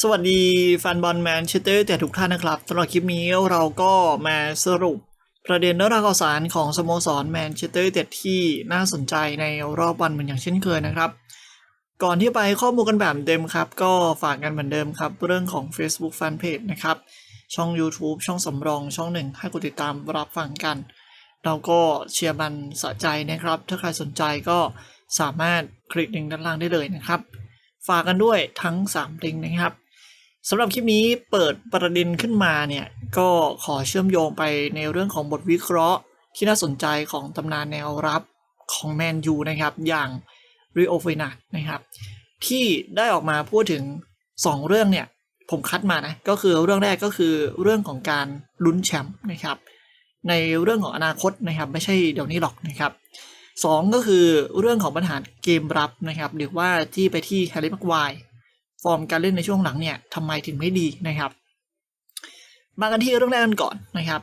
สวัสดีแฟนบอลแมนเชสเตอร์แต่ทุกท่านนะครับสำหรับคลิปนี้เราก็มาสรุปประเด็นเรื่องราวข่าวสารของสโมสรแมนเชสเตอร์เต็ดที่น่าสนใจในรอบวันเหมือนอย่างเช่นเคยนะครับ ก่อนที่ไปข้อมูลกันแบบเต็มครับ ก็ฝากกันเหมือนเดิมครับ เรื่องของ Facebook Fanpage นะครับ ช่อง YouTube ช่องสำรองช่องหนึ่งให้กดติดตามรับฟังกัน เราก็เชียร์มันสะใจนะครับ ถ้าใครสนใจก็สามารถคลิกลิงก์ด้านล่างได้เลยนะครับ ฝากกันด้วยทั้ง3ลิงก์นะครับ สำหรับคลิปนี้เปิดประเด็นขึ้นมาเนี่ย ก็ขอเชื่อมโยงไปในเรื่องของบทวิเคราะห์ ที่น่าสนใจของตำนานแนวรับของแมนยูนะครับ อย่างริโอเฟนานะครับ ที่ได้ออกมาพูดถึง 2 เรื่องเนี่ย ผมคัดมานะ ก็คือเรื่องแรกก็คือเรื่องของการลุ้นแชมป์นะครับ ในเรื่องของอนาคตนะครับ ไม่ใช่เดี๋ยวนี้หรอกนะครับสองก็คือเรื่องของปัญหาเกมรับนะครับ หรือว่าที่ไปที่แฮร์รี่มักไวร์ ฟอร์มการเล่นในช่วงหลังเนี่ยทำไมถึงไม่ดีนะครับ มากันที่เรื่องแรกกันก่อนนะครับ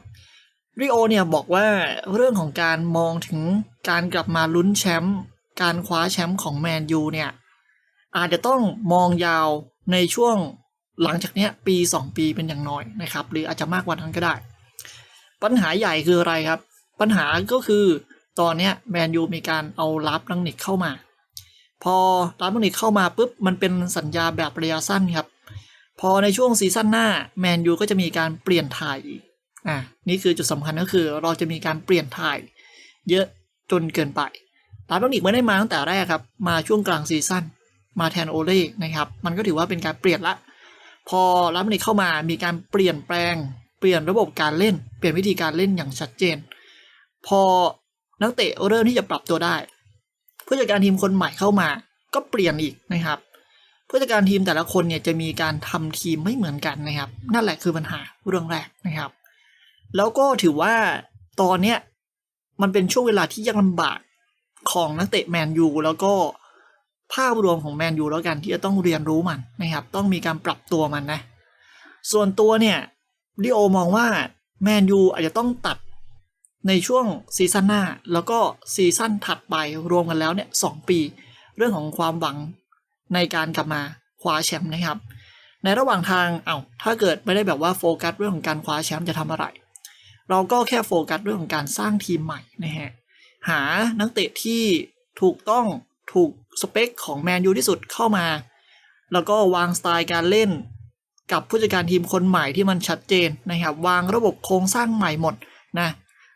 ริโอเนี่ยบอกว่าเรื่องของการมองถึงการกลับมาลุ้นแชมป์การคว้าแชมป์ของแมนยูเนี่ยอาจจะต้องมองยาวในช่วงหลังจากเนี้ยปี 2 ปีเป็นอย่างน้อยนะครับ หรืออาจจะมากกว่านั้นก็ได้ ปัญหาใหญ่คืออะไรครับ ปัญหาก็คือตอนเนี้ยแมนยูมีการเอาลับลังนิกเข้ามา พอรับลังนิกเข้ามาปุ๊บมันเป็นสัญญาแบบระยะสั้นครับ พอในช่วงซีซั่นหน้าแมนยูก็จะมีการเปลี่ยนถ่ายอีกอะนี่คือจุดสำคัญก็คือเราจะมีการเปลี่ยนถ่าย เยอะจนเกินไปรับลังนิกไม่ได้มาตั้งแต่แรกครับ มาช่วงกลางซีซั่นมาแทนโอเล่นะครับ มันก็ถือว่าเป็นการเปลี่ยนละ พอรับลังนิกเข้ามามีการเปลี่ยนแปลง เปลี่ยนระบบการเล่น เปลี่ยนวิธีการเล่นอย่างชัดเจน พอนักเตะเริ่มที่จะปรับตัวได้ ผู้จัดการทีมคนใหม่เข้ามา ก็เปลี่ยนอีกนะครับ ผู้จัดการทีมแต่ละคนเนี่ยจะมีการทำทีมไม่เหมือนกันนะครับ นั่นแหละคือปัญหาเรื่องแรกนะครับ แล้วก็ถือว่าตอนเนี้ยมันเป็นช่วงเวลาที่ยากลำบากของนักเตะแมนยูแล้วก็ภาพรวมของแมนยูแล้วกันที่จะต้องเรียนรู้มันนะครับ ต้องมีการปรับตัวมันนะ ส่วนตัวเนี่ยดิโอมองว่าแมนยูอาจจะต้องตัด ในช่วงซีซั่นหน้า แล้วก็ซีซั่นถัดไปรวมกันแล้วเนี่ยสปี เรื่องของความหวังในการกลับมาคว้าแชมป์นะครับ ในระหว่างทางเอา้าถ้าเกิดไม่ได้แบบว่าโฟกัสเรื่องของการคว้าแชมป์จะทำอะไร เราก็แค่โฟกัสเรื่องของการสร้างทีมใหม่นะฮะหานักเตะที่ถูกต้องถูกสเปคของแมนยูที่สุดเข้ามา แล้วก็วางสไตล์การเล่นกับผู้จัดการทีมคนใหม่ที่มันชัดเจนนะครับ วางระบบโครงสร้างใหม่หมดนะ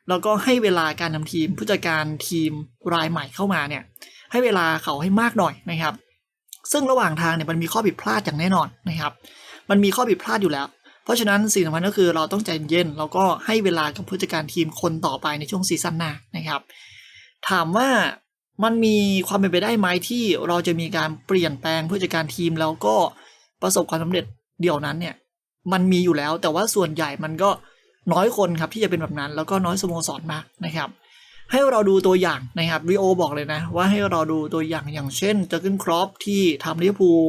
แล้วก็ให้เวลาการนำทีมผู้จัดการทีมรายใหม่เข้ามาเนี่ยให้เวลาเขาให้มากหน่อยนะครับ ซึ่งระหว่างทางเนี่ยมันมีข้อผิดพลาดอย่างแน่นอนนะครับ มันมีข้อผิดพลาดอยู่แล้ว เพราะฉะนั้นสิ่งสำคัญก็คือเราต้องใจเย็นแล้วก็ให้เวลากับผู้จัดการทีมคนต่อไปในช่วงซีซั่นหน้านะครับ ถามว่ามันมีความเป็นไปได้ไหมที่เราจะมีการเปลี่ยนแปลงผู้จัดการทีมแล้วก็ประสบความสำเร็จเดี๋ยวนั้นเนี่ยมันมีอยู่แล้ว แต่ว่าส่วนใหญ่มันก็ น้อยคนครับที่จะเป็นแบบนั้น แล้วก็น้อยสโมสรมากนะครับ ให้เราดูตัวอย่างนะครับริโอบอกเลยนะ ว่าให้เราดูตัวอย่างอย่างเช่นเจอร์เกนครอปที่ทำลิเวอร์พูล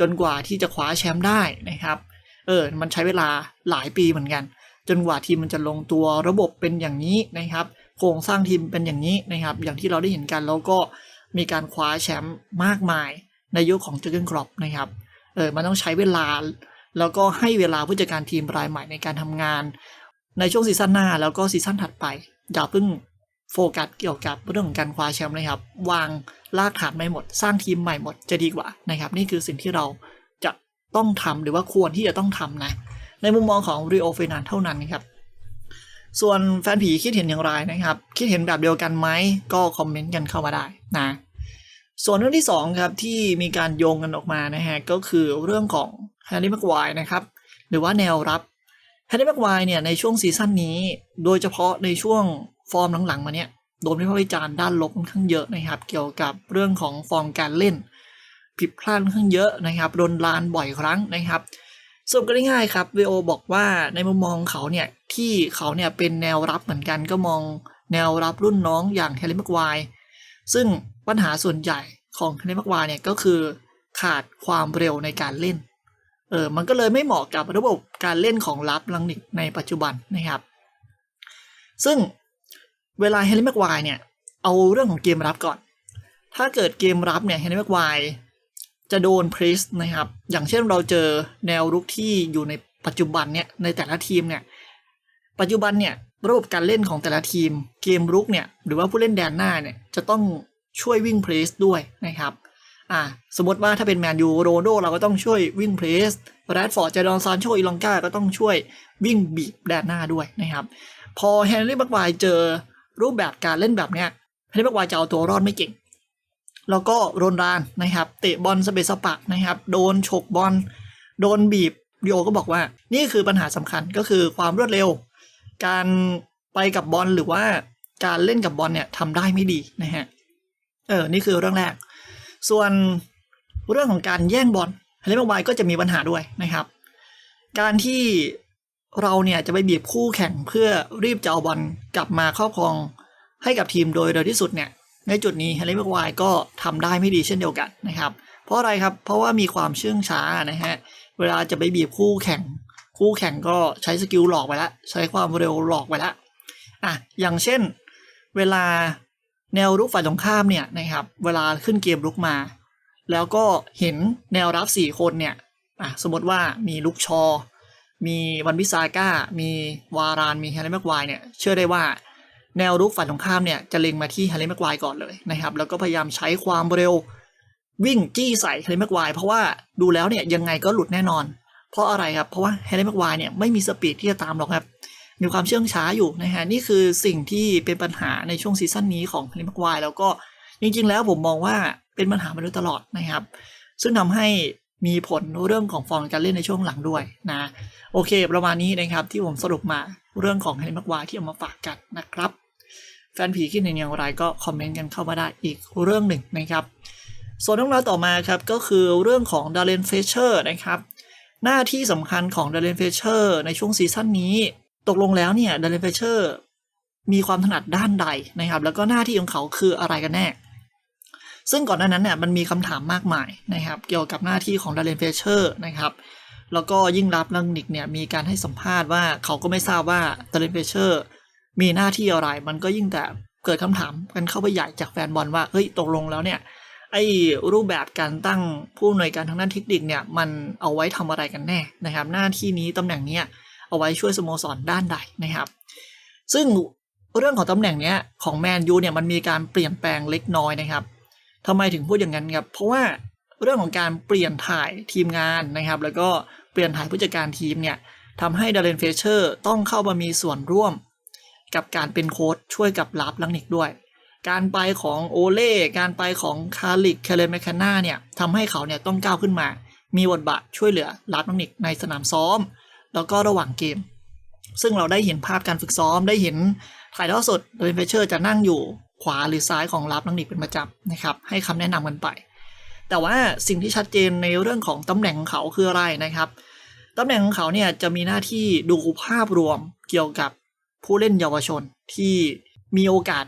จนกว่าที่จะคว้าแชมป์ได้นะครับ เออ มันใช้เวลาหลายปีเหมือนกัน จนกว่าทีมมันจะลงตัวระบบเป็นอย่างนี้นะครับ โครงสร้างทีมเป็นอย่างนี้นะครับ อย่างที่เราได้เห็นกันแล้วก็มีการคว้าแชมป์มากมายในยุคของเจอร์เกนครอปนะครับ เออ มันต้องใช้เวลา แล้วก็ให้เวลาผู้จัดการทีมรายใหม่ในการทำงาน ในช่วงซีซั่นหน้าแล้วก็ซีซั่นถัดไป อย่าเพิ่งโฟกัสเกี่ยวกับเรื่องของการคว้าแชมป์นะครับ วางรากฐานใหม่หมด สร้างทีมใหม่หมดจะดีกว่านะครับ นี่คือสิ่งที่เราจะต้องทำหรือว่าควรที่จะต้องทำนะ ในมุมมองของริโอเฟนันเท่านั้นนะครับ ส่วนแฟนผีคิดเห็นอย่างไรนะครับ คิดเห็นแบบเดียวกันไหมก็คอมเมนต์กันเข้ามาได้นะส่วนเรื่องที่2ครับที่มีการโยงกันออกมานะฮะก็คือเรื่องของแฮร์รี่แม็กไวร์นะครับหรือว่าแนวรับ แฮร์รี่แม็กไวร์เนี่ยในช่วงซีซั่นนี้ โดยเฉพาะในช่วงฟอร์มหลังๆ มาเนี่ยโดนวิพากษ์วิจารณ์ด้านลบค่อนข้างเยอะนะครับ เกี่ยวกับเรื่องของฟอร์มการเล่น ผิดพลาดค่อนข้างเยอะนะครับโดนลานบ่อยครั้งนะครับสรุปกันง่ายๆครับวีโอบอกว่าในมุมมองเขาเนี่ยที่เขาเนี่ยเป็นแนวรับเหมือนกันก็มองแนวรับรุ่นน้องอย่างแฮร์รี่แม็กไวร์ซึ่งปัญหาส่วนใหญ่ของแฮร์รี่แม็กไวร์เนี่ยก็คือขาดความเร็วในการเล่น ออมันก็เลยไม่เหมาะกับระบบการเล่นของลับลังนิกในปัจจุบันนะครับ ซึ่งเวลาเฮนรี่แม็กไวร์เนี่ย เอาเรื่องของเกมรับก่อน ถ้าเกิดเกมรับเนี่ยเฮนรี่แม็กไวร์จะโดนเพรสนะครับ อย่างเช่นเราเจอแนวรุกที่อยู่ในปัจจุบันเนี่ยในแต่ละทีมเนี่ย ปัจจุบันเนี่ยระบบการเล่นของแต่ละทีม เกมรุกเนี่ยหรือว่าผู้เล่นแดนหน้าเนี่ยจะต้องช่วยวิ่งเพรสด้วยนะครับ อ่าสมมติว่าถ้าเป็นแมนยูโรโดเราก็ต้องช่วยวิ่งเพรสแรดฟอร์ดเจดอนซานโชอีลองกาก็ต้องช่วยวิ่งบีบแดนหน้าด้วยนะครับ พอแฮร์รี่บักไวายเจอรูปแบบการเล่นแบบเนี้ยแฮร์รี่บักไวายจะเอาตัวรอดไม่เก่ง แล้วก็โรนรานนะครับ เตะบอลสเปซสปะนะครับ โดนฉกบอลโดนบีบดิโอก็บอกว่า นี่คือปัญหาสำคัญก็คือความรวดเร็ว การไปกับบอลหรือว่าการเล่นกับบอลเนี่ยทำได้ไม่ดีนะฮะเออนี่คือเรื่องแรก ส่วนเรื่องของการแย่งบอลเฮเลมบายก็จะมีปัญหาด้วยนะครับ การที่เราเนี่ยจะไปบีบคู่แข่งเพื่อรีบจะเอาบอลกลับมาครอบครองให้กับทีมโดยเร็วที่สุดเนี่ยในจุดนี้เฮเลมบายก็ทำได้ไม่ดีเช่นเดียวกันนะครับ เพราะอะไรครับเพราะว่ามีความเชื่องช้านะฮะเวลาจะไปบีบคู่แข่ง คู่แข่งก็ใช้สกิลหลอกไปแล้วใช้ความเร็วหลอกไปแล้วอะอย่างเช่น เวลา แนวรุกฝ่ายตรงข้ามเนี่ยนะครับเวลาขึ้นเกมรุกมา แล้วก็เห็นแนวรับสี่คนเนี่ยอะสมมติว่ามีลุกชอ มีวันวิซาก้า มีวาราน มีแฮร์รี่แม็กไวเนี่ยเชื่อได้ว่าแนวรุกฝ่ายตรงข้ามเนี่ยจะเล็งมาที่แฮร์รี่แม็กไวก่อนเลยนะครับแล้วก็พยายามใช้ความเร็ววิ่งจี้ใส่แฮร์รี่แม็กไวเพราะว่าดูแล้วเนี่ยยังไงก็หลุดแน่นอน เพราะอะไรครับเพราะว่าแฮร์รี่แม็กไวเนี่ยไม่มีสปีดที่จะตามหรอกครับ มีความเชื่องช้าอยู่นะฮะนี่คือสิ่งที่เป็นปัญหาในช่วงซีซั่นนี้ของแฮร์รี่แม็กไวร์แล้วก็จริงๆ แล้วผมมองว่าเป็นปัญหามาโดยตลอดนะครับ ซึ่งทำให้มีผลเรื่องของฟอร์มการเล่นในช่วงหลังด้วยนะโอเค ประมาณนี้นะครับที่ผมสรุปมาเรื่องของแฮร์รี่แม็กไวร์ที่เอามาฝากกันนะครับแฟนผีคิดเห็นอย่างไรก็คอมเมนต์กันเข้ามาได้อีกเรื่องหนึ่งนะครับส่วนเรื่องราวต่อมาครับก็คือเรื่องของดาร์เรนเฟเชอร์นะครับหน้าที่สำคัญของดาร์เรนเฟเชอร์ในช่วงซีซั่นนี้ ตกลงแล้วเนี่ยดาร์เรนเฟเชอร์มีความถนัดด้านใดนะครับ แล้วก็หน้าที่ของเขาคืออะไรกันแน่ ซึ่งก่อนหน้านั้นเนี่ยมันมีคำถามมากมายนะครับ เกี่ยวกับหน้าที่ของดาร์เรนเฟเชอร์นะครับ แล้วก็ยิ่งรับลังนิกเนี่ยมีการให้สัมภาษณ์ว่าเขาก็ไม่ทราบว่าดาร์เรนเฟเชอร์มีหน้าที่อะไร มันก็ยิ่งแต่เกิดคำถามกันเข้าไปใหญ่จากแฟนบอลว่าเฮ้ยตกลงแล้วเนี่ยไอ้รูปแบบการตั้งผู้อำนวยการทางด้านเทคนิคเนี่ยมันเอาไว้ทำอะไรกันแน่นะครับ หน้าที่นี้ตำแหน่งเนี้ย เอาไว้ช่วยสโมสรด้านใดนะครับ ซึ่งเรื่องของตำแหน่งเนี้ยของแมนยูเนี่ยมันมีการเปลี่ยนแปลงเล็กน้อยนะครับทำไมถึงพูดอย่างนั้นครับ เพราะว่าเรื่องของการเปลี่ยนถ่ายทีมงานนะครับ แล้วก็เปลี่ยนถ่ายผู้จัดการทีมเนี่ยทำให้ดาร์เรนเฟเชอร์ต้องเข้ามามีส่วนร่วม กับการเป็นโค้ชช่วยกับลาฟลังนิกด้วย การไปของโอเล่การไปของคาริกเคเลเมคาน่าเนี่ยทำให้เขาเนี่ยต้องก้าวขึ้นมา มีบทบาทช่วยเหลือลาฟลังนิกในสนามซ้อม แล้วก็ระหว่างเกม ซึ่งเราได้เห็นภาพการฝึกซ้อมได้เห็นถ่ายทอดสดโดยเฟเชอร์จะนั่งอยู่ขวาหรือซ้ายของลาฟลังนิกเป็นประจำนะครับให้คำแนะนำกันไป แต่ว่าสิ่งที่ชัดเจนในเรื่องของตำแหน่งของเขาคืออะไรนะครับตำแหน่งของเขาเนี่ยจะมีหน้าที่ดูภาพรวมเกี่ยวกับผู้เล่นเยาวชนที่มีโอกาส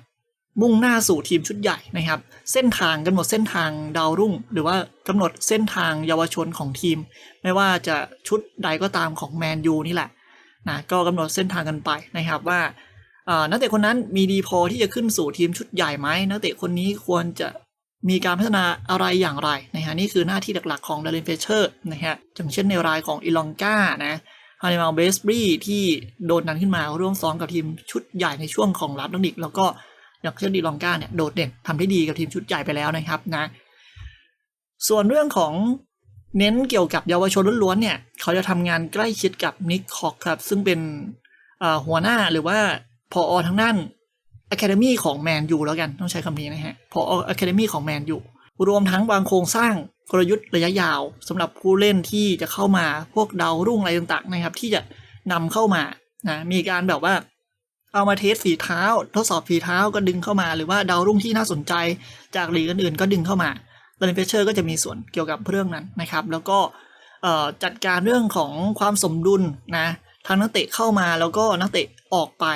มุ่งหน้าสู่ทีมชุดใหญ่นะครับ เส้นทางกำหนดเส้นทางดาวรุ่ง หรือว่ากำหนดเส้นทางเยาวชนของทีม ไม่ว่าจะชุดใดก็ตามของแมนยูนี่แหละนะก็กำหนดเส้นทางกันไปนะครับว่านักเตะคนนั้นมีดีพอที่จะขึ้นสู่ทีมชุดใหญ่ไหมนักเตะคนนี้ควรจะมีการพัฒนาอะไรอย่างไรนะฮะนี่คือหน้าที่หลักๆของดารินเฟเชอร์นะฮะอย่างเช่นในรายของอีลองกานะฮาริมาเบสบรีที่โดนนั้นขึ้นมาร่วมซ้อมกับทีมชุดใหญ่ในช่วงของรับนักดิกแล้วก็ อย่างเช่นดีลองก้าเนี่ยโดดเด่นทำได้ดีกับทีมชุดใหญ่ไปแล้วนะครับนะ ส่วนเรื่องของเน้นเกี่ยวกับเยาวชนล้วนๆเนี่ย เขาจะทำงานใกล้ชิดกับนิกคอกครับ ซึ่งเป็นหัวหน้าหรือว่าพออทางด้าน Academy ของแมนยูแล้วกันต้องใช้คำนี้นะฮะพอ Academy ของแมนยูรวมทั้งวางโครงสร้างกลยุทธ์ระยะยาวสำหรับผู้เล่นที่จะเข้ามาพวกดาวรุ่งอะไรต่างๆนะครับ ที่จะนำเข้ามานะมีการแบบว่า เอามาเทสฝีเท้า ทดสอบฝีเท้าก็ดึงเข้ามาหรือว่าดาวรุ่งที่น่าสนใจจากลีกอื่นๆ ก็ดึงเข้ามาดารินเฟเชอร์ก็จะมีส่วนเกี่ยวกับเรื่องนั้นนะครับ แล้วก็จัดการเรื่องของความสมดุลนะทางนักเตะเข้ามาแล้วก็นักเตะออกไป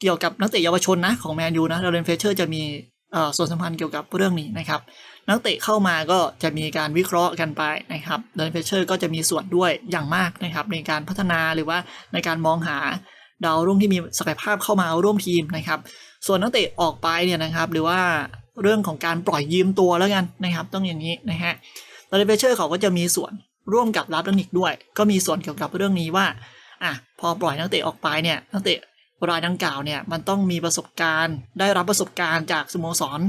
เกี่ยวกับนักเตะเยาวชนนะของแมนยูนะดารินเฟเชอร์จะมีส่วนสัมพันธ์เกี่ยวกับเรื่องนี้นะครับ นักเตะเข้ามาก็จะมีการวิเคราะห์กันไปนะครับเดนเฟเชอร์ก็จะมีส่วนด้วยอย่างมากนะครับในการพัฒนาหรือว่าในการมองหา ดาวรุ่งที่มีศักยภาพเข้ามาร่วมทีมนะครับ ส่วนนักเตะออกไปเนี่ยนะครับ หรือว่าเรื่องของการปล่อยยืมตัวแล้วกันนะครับ ต้องอย่างนี้นะฮะตอนนี้เฟเชอร์เขาก็จะมีส่วนร่วมกับรับดันิกด้วย ก็มีส่วนเกี่ยวกับเรื่องนี้ว่าอะพอปล่อยนักเตะออกไปเนี่ยนักเตะรายดังกล่าวเนี่ยมันต้องมีประสบการณ์ ได้รับประสบการณ์จากสโมสร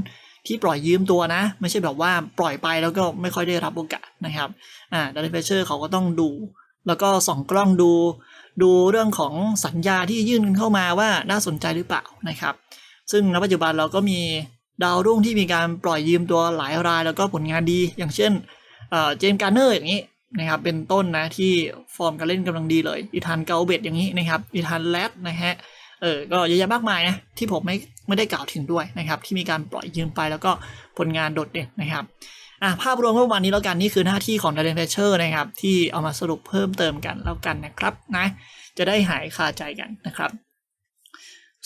ที่ปล่อยยืมตัวนะ ไม่ใช่แบบว่าปล่อยไปแล้วก็ไม่ค่อยได้รับโอกาสนะครับอ่าดันเฟเชอร์เขาก็ต้องดู แล้วก็ส่องกล้องดู ดูเรื่องของสัญญาที่ยื่นเข้ามาว่าน่าสนใจหรือเปล่านะครับ ซึ่งณปัจจุบันเราก็มีดาวรุ่งที่มีการปล่อยยืมตัวหลายรายแล้วก็ผลงานดี อย่างเช่นเจมส์การ์เนอร์อย่างนี้นะครับเป็นต้นนะที่ฟอร์มการเล่นกำลังดีเลยอีธานเกาเบตอย่างนี้นะครับอีธานแรดนะฮะเออก็เยอะแยะมากมายนะที่ผมไม่ไม่ได้กล่าวถึงด้วยนะครับที่มีการปล่อยยืมไปแล้วก็ผลงานโดดเด่นนะครับ อะภาพรวมเมื่อวานนี้แล้วกันนี่คือหน้าที่ของด a ร n นเฟเชอร์นะครับ ที่เอามาสรุปเพิ่มเติมกันแล้วกันนะครับนะจะได้หายคาใจกันนะครับ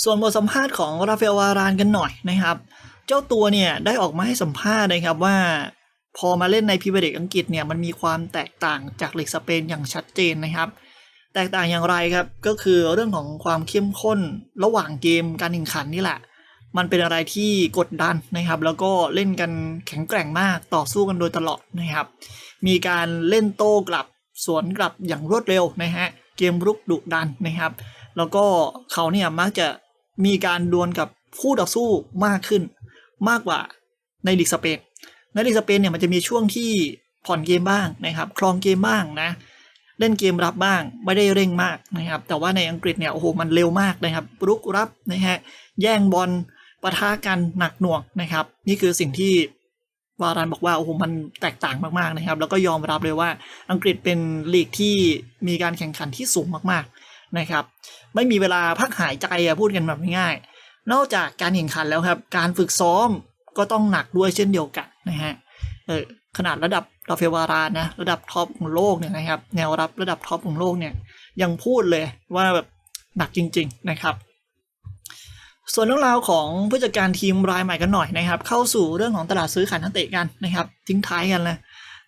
ส่วนบทสัมภาษณ์ของราฟาเอลวารานกันหน่อยนะครับ เจ้าตัวเนี่ยได้ออกมาให้สัมภาษณ์นะครับว่าพอมาเล่นในพรีเมียร์ลีกอังกฤษเนี่ยมันมีความแตกต่างจากลีกสเปนอย่างชัดเจนนะครับ แตกต่างอย่างไรครับก็คือเรื่องของความเข้มข้นระหว่างเกมการแข่งขันนี่แหละ มันเป็นอะไรที่กดดันนะครับ แล้วก็เล่นกันแข็งแกร่งมากต่อสู้กันโดยตลอดนะครับ มีการเล่นโต้กลับสวนกลับอย่างรวดเร็วนะฮะเกมรุกดุดันนะครับ แล้วก็เขาเนี่ยมักจะมีการดวลกับคู่ต่อสู้มากขึ้น มากกว่าในลีกสเปนในลีกสเปนเนี่ยมันจะมีช่วงที่ผ่อนเกมบ้างนะครับครองเกมบ้างนะเล่นเกมรับบ้างไม่ได้เร่งมากนะครับ แต่ว่าในอังกฤษเนี่ยโอ้โหมันเร็วมากนะครับรุกรับนะฮะแย่งบอล ปะทะกันหนักหน่วงนะครับ นี่คือสิ่งที่วารันบอกว่าโอ้โหมันแตกต่างมากๆนะครับ แล้วก็ยอมรับเลยว่าอังกฤษเป็นลีกที่มีการแข่งขันที่สูงมากๆนะครับ ไม่มีเวลาพักหายใจอะพูดกันแบบง่ายๆนอกจากการแข่งขันแล้วครับ การฝึกซ้อมก็ต้องหนักด้วยเช่นเดียวกันนะฮะเออขนาดระดับราเฟวารานนะระดับท็อปของโลกเนี่ยนะครับ แนวรับระดับท็อปของโลกเนี่ยยังพูดเลยว่าแบบหนักจริง ๆนะครับ ส่วนเรื่องราวของผู้จัดการทีมรายใหม่กันหน่อยนะครับ เข้าสู่เรื่องของตลาดซื้อขายนักเตะกันนะครับ ทิ้งท้ายกันเลย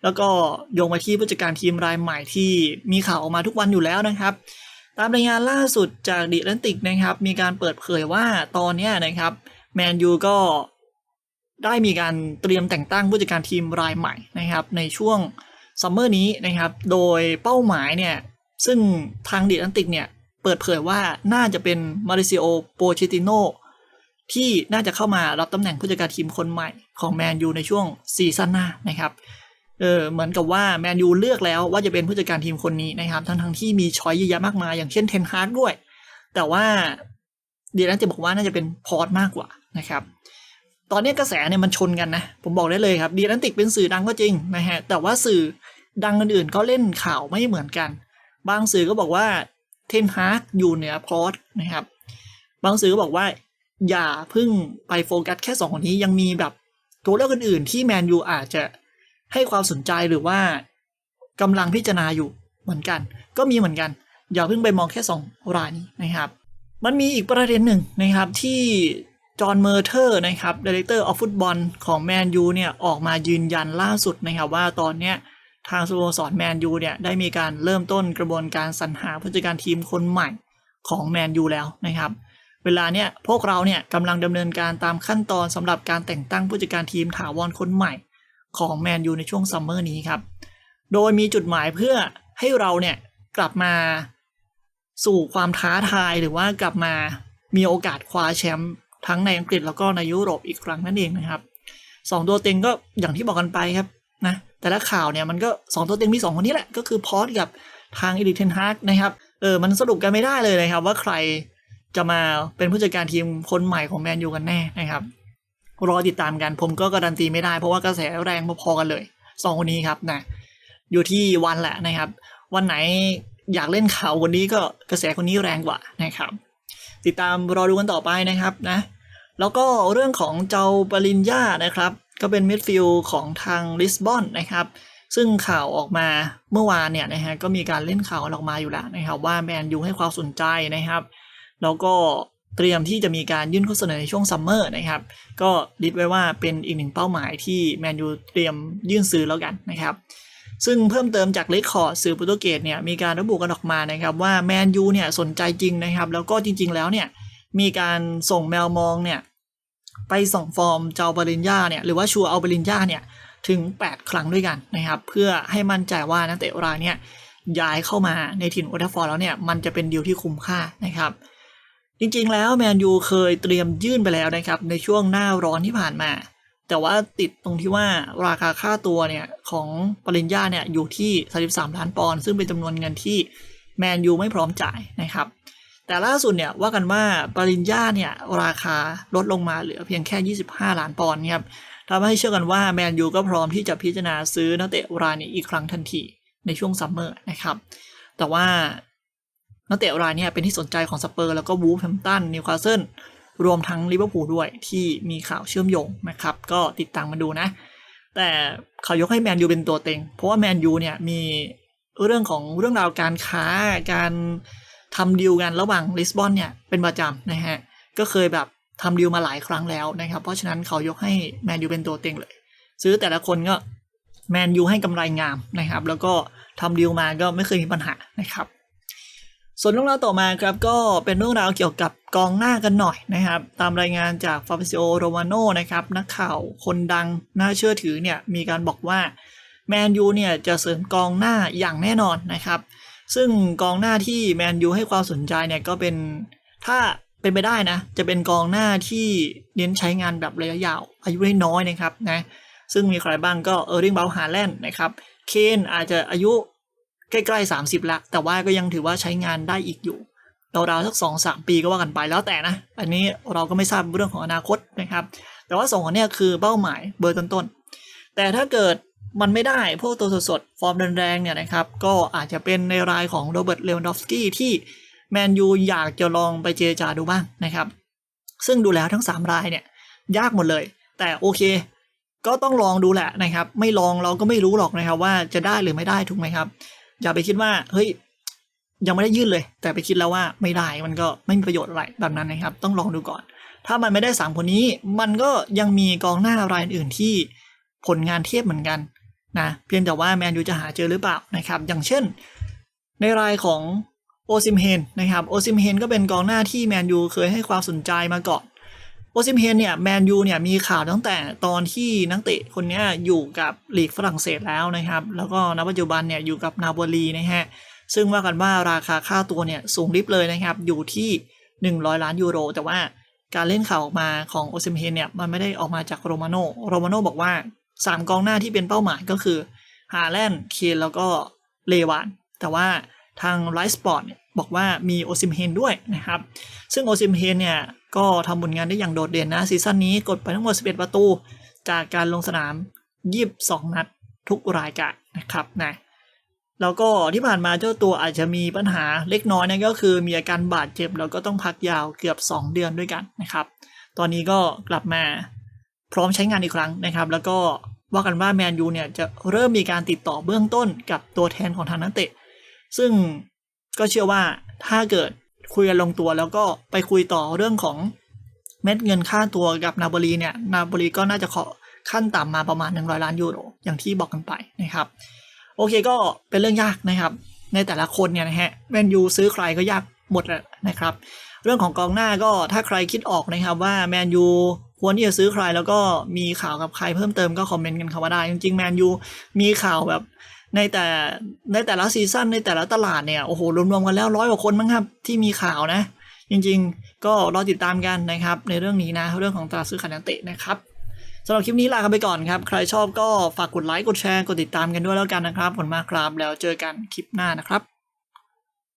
แล้วก็โยงไปที่ผู้จัดการทีมรายใหม่ที่มีข่าวออกมาทุกวันอยู่แล้วนะครับ ตามรายงานล่าสุดจากดิแลนติกนะครับ มีการเปิดเผยว่าตอนนี้นะครับแมนยูก็ได้มีการเตรียมแต่งตั้งผู้จัดการทีมรายใหม่นะครับ ในช่วงซัมเมอร์นี้นะครับ โดยเป้าหมายเนี่ยซึ่งทางดิแลนติกเนี่ย เปิดเผยว่าน่าจะเป็นมาริซิโอโปเชติโนที่น่าจะเข้ามารับตำแหน่งผู้จัดการทีมคนใหม่ของแมนยูในช่วงซีซั่นหน้านะครับเออเหมือนกับว่าแมนยูเลือกแล้วว่าจะเป็นผู้จัดการทีมคนนี้นะครับทั้งทั้งที่มีช้อยเยอะแยะมากมายอย่างเช่นเทนฮาร์ดด้วย แต่ว่าเดียร์จะบอกว่าน่าจะเป็นพอร์ตมากกว่านะครับตอนนี้กระแสเนี่ยมันชนกันนะ ผมบอกได้เลยครับดีแลนติกเป็นสื่อดังก็จริงนะฮะแต่ว่าสื่อดังอื่นๆก็เล่นข่าวไม่เหมือนกัน บางสื่อก็บอกว่า เทนฮาร์ดอยู่เหนือพอร์ตนะครับ บางสื่อบอกว่า อย่าพิ่งไปโฟกัสแค่สองคนนี้ยังมีแบบตัวเลือกอื่นๆที่แมนยูอาจจะให้ความสนใจหรือว่ากำลังพิจารณาอยู่เหมือนกัน ก็มีเหมือนกัน อย่าเพิ่งไปมองแค่สองรายนี้นะครับ มันมีอีกประเด็นหนึ่งนะครับที่จอห์นเมอร์เทอร์นะครับดีเลกเตอร์ออฟฟุตบอลของแมนยูเนี่ยออกมายืนยันล่าสุดนะครับว่าตอนเนี้ย ทางสโมสรแมนยูเนี่ยได้มีการเริ่มต้นกระบวนการสรรหาผู้จัดการทีมคนใหม่ของแมนยูแล้วนะครับ เวลาเนี่ยพวกเราเนี่ยกำลังดำเนินการตามขั้นตอนสำหรับการแต่งตั้งผู้จัดการทีมถาวรคนใหม่ของแมนยูในช่วงซัมเมอร์นี้ครับ โดยมีจุดหมายเพื่อให้เราเนี่ยกลับมาสู่ความท้าทายหรือว่ากลับมามีโอกาสคว้าแชมป์ทั้งในอังกฤษแล้วก็ในยุโรปอีกครั้งนั่นเองนะครับสองตัวเต็งก็อย่างที่บอกกันไปครับนะ แต่ละข่าวเนี่ยมันก็สองตัวเต็งมีสองคนนี้แหละ ก็คือพอสกับทางอีริกเทนฮากนะครับเออมันสรุปกันไม่ได้เลยนะครับ ว่าใครจะมาเป็นผู้จัดการทีมคนใหม่ของแมนยูกันแน่นะครับรอติดตามกันผมก็การันตีไม่ได้เพราะว่ากระแสแรงพอๆกันเลยสองคนนี้ครับนะอยู่ที่วันแหละนะครับ วันไหนอยากเล่นข่าววันนี้ก็กระแสคนนี้แรงกว่านะครับ ติดตามรอดูกันต่อไปนะครับนะแล้วก็เรื่องของเจ้าปริญญานะครับ ก็เป็นมิดฟิลด์ของทางลิสบอนนะครับ ซึ่งข่าวออกมาเมื่อวานเนี่ยนะฮะก็มีการเล่นข่าวออกมาอยู่แล้วนะครับ ว่าแมนยูให้ความสนใจนะครับ แล้วก็เตรียมที่จะมีการยื่นข้อเสนอในช่วงซัมเมอร์นะครับ ก็ลิสต์ไว้ว่าเป็นอีกหนึ่งเป้าหมายที่แมนยูเตรียมยื่นซื้อแล้วกันนะครับซึ่งเพิ่มเติมจากเลคคอร์ดสื่อโปรตุเกสเนี่ยมีการระบุกันออกมานะครับว่าแมนยูเนี่ยสนใจจริงนะครับ แล้วก็จริง ๆ แล้วเนี่ยมีการส่งแมวมองเนี่ย ไปส่งฟอร์มเจ้าบาลินยาเนี่ยหรือว่าชัวเอาบาลินยาเนี่ยถึง 8 ครั้งด้วยกันนะครับ เพื่อให้มั่นใจว่านักเตะรายเนี่ยย้ายเข้ามาในถิ่นโอทัฟฟอร์แล้วเนี่ยมันจะเป็นดีลที่คุ้มค่านะครับ จริงๆแล้วแมนยูเคยเตรียมยื่นไปแล้วนะครับ ในช่วงหน้าร้อนที่ผ่านมา แต่ว่าติดตรงที่ว่าราคาค่าตัวเนี่ยของปริญญาเนี่ยอยู่ที่ 33 ล้านปอนด์ซึ่งเป็นจำนวนเงินที่แมนยูไม่พร้อมจ่ายนะครับ แต่ล่าสุดเนี่ยว่ากันว่าปริญญาเนี่ยราคาลดลงมาเหลือเพียงแค่ 25 ล้านปอนด์ครับทำให้เชื่อกันว่าแมนยูก็พร้อมที่จะพิจารณาซื้อนักเตะรายนี้อีกครั้งทันทีในช่วงซัมเมอร์นะครับ แต่ว่านักเตะรายนี่ยเป็นที่สนใจของสเปอร์แล้วก็วูฟแฮมตันนิวคาสเซิลรวมทั้งลิเวอร์พูลด้วยที่มีข่าวเชื่อมโยงนะครับ ก็ติดตามมาดูนะ แต่เขายกให้แมนยูเป็นตัวเต็ง เพราะว่าแมนยูเนี่ยมีเรื่องของเรื่องราวการค้าการ ทำดีลกันระหว่างลิสบอนเนี่ยเป็นประจำนะฮะก็เคยแบบทำดีลมาหลายครั้งแล้วนะครับ เพราะฉะนั้นเขายกให้แมนยูเป็นตัวเต็งเลย ซื้อแต่ละคนก็แมนยูให้กำไรงามนะครับ แล้วก็ทำดีลมาก็ไม่เคยมีปัญหานะครับ ส่วนเรื่องราวต่อมาครับก็เป็นเรื่องราวเกี่ยวกับกองหน้ากันหน่อยนะครับ ตามรายงานจากฟาบิซิโอโรมาโนนะครับนักข่าวคนดังน่าเชื่อถือเนี่ยมีการบอกว่าแมนยูเนี่ยจะเสริมกองหน้าอย่างแน่นอนนะครับ ซึ่งกองหน้าที่แมนยูให้ความสนใจเนี่ยก็เป็นถ้าเป็นไปได้นะ จะเป็นกองหน้าที่เน้นใช้งานแบบระยะยาว อายุน้อยนะครับนะซึ่งมีใครบ้างก็เออร์ริงเบลฮาแลนด์นะครับเคนอาจจะอายุใกล้ๆ 30 ละ แต่ว่าก็ยังถือว่าใช้งานได้อีกอยู่ราวๆสักสองสามปีก็ว่ากันไปแล้วแต่นะ อันนี้เราก็ไม่ทราบเรื่องของอนาคตนะครับ แต่ว่าสองคนนี้คือเป้าหมายเบอร์ต้นๆแต่ถ้าเกิด มันไม่ได้พวกตัวสดๆฟอร์มแรงๆเนี่ยนะครับ ก็อาจจะเป็นในรายของโรเบิร์ตเลวันดอฟสกี้ที่แมนยูอยากจะลองไปเจรจาดูบ้างนะครับ ซึ่งดูแล้วทั้ง 3 รายเนี่ยยากหมดเลย แต่โอเค ก็ต้องลองดูแหละนะครับ ไม่ลองเราก็ไม่รู้หรอกนะครับ ว่าจะได้หรือไม่ได้ถูกไหมครับ อย่าไปคิดว่าเฮ้ยยังไม่ได้ยื่นเลย แต่ไปคิดแล้วว่าไม่ได้มันก็ไม่มีประโยชน์อะไรแบบนั้นนะครับ ต้องลองดูก่อน ถ้ามันไม่ได้สามคนนี้ มันก็ยังมีกองหน้ารายอื่นที่ผลงานเทียบเหมือนกัน นะเพียงแต่ว่าแมนยูจะหาเจอหรือเปล่านะครับ อย่างเช่น ในรายของโอซิมเฮนนะครับโอซิมเฮนก็เป็นกองหน้าที่แมนยูเคยให้ความสนใจมาก่อนโอซิมเฮนเนี่ยแมนยูเนี่ยมีข่าวตั้งแต่ตอนที่นักเตะคนนี้อยู่กับลีกฝรั่งเศสแล้วนะครับ แล้วก็ณปัจจุบันเนี่ยอยู่กับนาโปลีนะฮะซึ่งว่ากันว่าราคาค่าตัวเนี่ยสูงริบเลยนะครับ อยู่ที่ 100 ล้านยูโร แต่ว่าการเล่นข่าวออกมาของโอซิมเฮนเนี่ยมันไม่ได้ออกมาจากโรมาโนโรมาโนบอกว่า 3กองหน้าที่เป็นเป้าหมายก็คือฮาแลนด์เคนแล้วก็เลวาน แต่ว่าทางไลฟ์สปอร์ตบอกว่ามีโอซิมเฮนด้วยนะครับ ซึ่งโอซิมเฮนเนี่ย ก็ทำผลงานได้อย่างโดดเด่นนะ ซีซั่นนี้กดไปทั้งหมด 11 ประตู จากการลงสนาม 22 นัดทุกรายการนะครับนะแล้วก็ที่ผ่านมาเจ้าตัวอาจจะมีปัญหาเล็กน้อยนะก็คือมีอาการบาดเจ็บ แล้วก็ต้องพักยาวเกือบ 2 เดือนด้วยกันนะครับ ตอนนี้ก็กลับมาพร้อมใช้งานอีกครั้งนะครับ แล้วก็ ว่ากันว่าแมนยูเนี่ยจะเริ่มมีการติดต่อเบื้องต้นกับตัวแทนของทางนักเตะ ซึ่งก็เชื่อว่าถ้าเกิดคุยกันลงตัวแล้วก็ไปคุยต่อเรื่องของเม็ดเงินค่าตัวกับนาบลีเนี่ยนาบลีก็น่าจะขอขั้นต่ำมาประมาณ 100 ล้านยูโรอย่างที่บอกกันไปนะครับ โอเคก็เป็นเรื่องยากนะครับ ในแต่ละคนเนี่ยนะฮะแมนยูซื้อใครก็ยากหมดแหละนะครับ เรื่องของกองหน้าก็ถ้าใครคิดออกนะครับว่าแมนยู ควรที่จะซื้อใครแล้วก็มีข่าวกับใครเพิ่มเติมก็คอมเมนต์กันเข้ามาได้ จริงๆแมนยูมีข่าวแบบในแต่ในแต่ละซีซั่นในแต่ละตลาดเนี่ยโอ้โหรวมๆกันแล้วร้อยกว่าคนมั้งครับที่มีข่าวนะ จริงๆ ก็รอติดตามกันนะครับ ในเรื่องนี้นะเรื่องของตลาดซื้อขายนักเตะนะครับสำหรับคลิปนี้ลากันไปก่อนครับ ใครชอบก็ฝากกดไลค์กดแชร์กดติดตามกันด้วยแล้วกันนะครับขอบคุณมากครับ แล้วเจอกันคลิปหน้านะครับ